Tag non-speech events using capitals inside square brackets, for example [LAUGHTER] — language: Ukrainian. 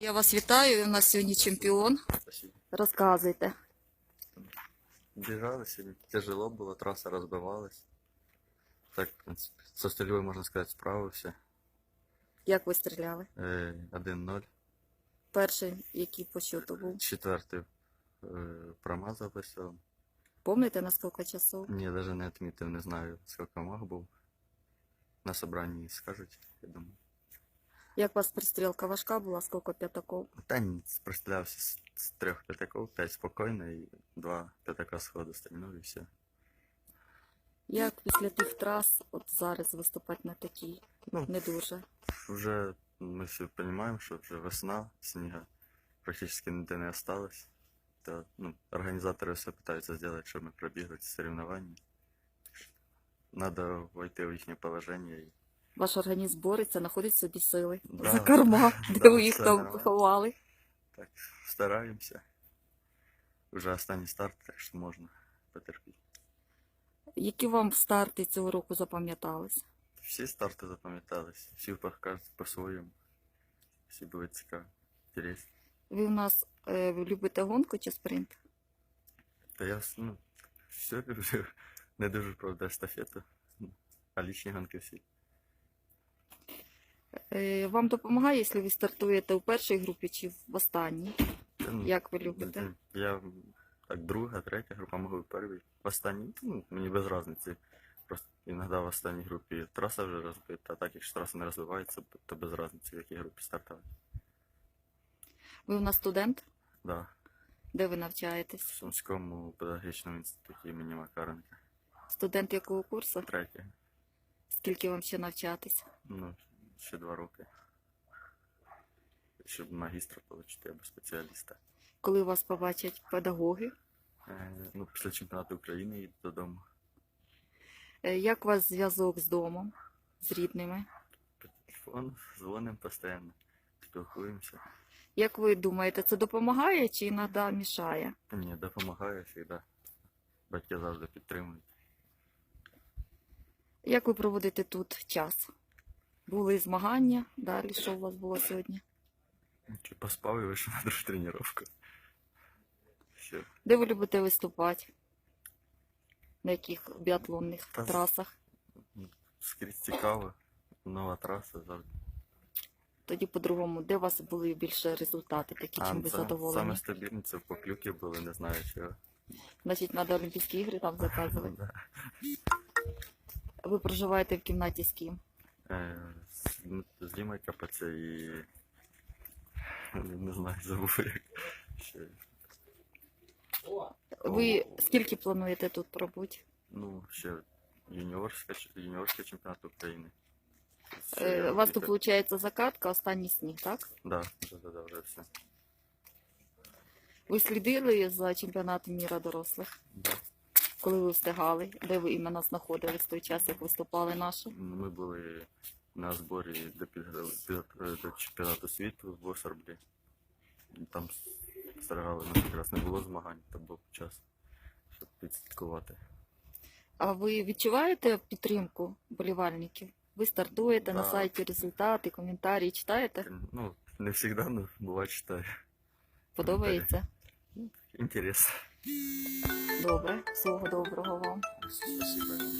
Я вас вітаю. У нас сьогодні чемпіон. Спасибо. Розказуйте. Бежали сегодня. Тяжело было, трасса разбивалась. Так, в принципе, со стрельбой, можно сказать, справился. Як ви стріляли? Е, 1-0. Перший, який по счету був. Четвертий е, промазав весело. Помните на скільки часов? Ні, даже не відмітив, не знаю, скільки маг був. На собранні скажуть, я думаю. Як у вас пристрілка важка була, скільки п'ятаков? Та ні, прострілявся з, з трьох п'ятаків, п'ять спокійно і два п'ятака сходу стрільнув і все. Як після тих трас от зараз виступати на такій? Ну, Не дуже. Вже ми всі розуміємо, що вже весна, сніга практично ніде не осталось. Та, ну, організатори все питаються зробити, щоб ми пробігли ці соревнування. Треба войти в їхнє положення і Ваш організм бореться, знаходить собі сили. Да. За корма, [LAUGHS] де Да, ви їх там нормально. ховали. так стараємося. Вже останній старт, так що можна потерпіти. Які вам старти цього року запам'ятались? Всі старти запам'ятались, всі покажуть по-своєму. Всі були цікаві, інтересні. Ви у нас е, ви любите гонку чи спринт? Та я ну, все [LAUGHS] люблю. Не дуже правда естафету, а лічні гонки всі. Е, Вам допомагає, якщо ви стартуєте у першій групі чи в останній? Ну, Як ви любите? Я так друга, третя група можу в первій. В останній, ну, мені без різниці. Просто іноді в останній групі траса вже розбита, а так якщо траса не розвивається, то без різниці, в якій групі стартувати. Ви у нас студент? Да. Де ви навчаєтесь? В Сумському педагогічному інституті імені Макаренка. Студент якого курсу? Третє. Скільки вам ще навчатись? Ну, ще два роки. Щоб магістра отримати або спеціаліста. Коли вас побачать педагоги? Е, ну, після чемпіонату України їду додому. Е, Як у вас зв'язок з домом, з рідними? По телефону дзвонимо постійно, спілкуємося. Як ви думаєте, це допомагає чи іноді мішає? Ні, допомагає завжди. Батьки завжди підтримують. Як ви проводите тут час? Були змагання, далі що у вас було сьогодні? Чи поспав і вийшов на другу тренування. Все. Де ви любите виступати? На яких біатлонних Та трасах? Скрізь цікаво. Нова траса завжди. Тоді по-другому, де у вас були більше результати, такі, чим ви задоволені? Саме стабільне це в поклюки були, не знаю чого. Значить, треба Олімпійські ігри там заказувати. [LAUGHS] Ви проживаєте в кімнаті з ким? Е, з, ну, КПЦ і не знаю, забув як. Ще, Ви скільки плануєте тут пробути? ну, ще юніорська, юніорський чемпіонат України. Е, У вас тут виходить закатка, останній сніг, так? Да, да, да, да, вже все. Ви слідили за чемпіонатом міра дорослих, Да. Коли ви встигали, де ви іменно знаходились в той час, як виступали наші? Ми були на зборі до, до чемпіонату світу в Босарблі. Там старали, ну, якраз не було змагань, то був час, щоб підслідкувати. А ви відчуваєте підтримку болівальників? Ви стартуєте на сайті результати, коментарі читаєте? Ну, не завжди, але буває читаю. Подобається? Інтересно. Добре, всього доброго вам. Спасибо.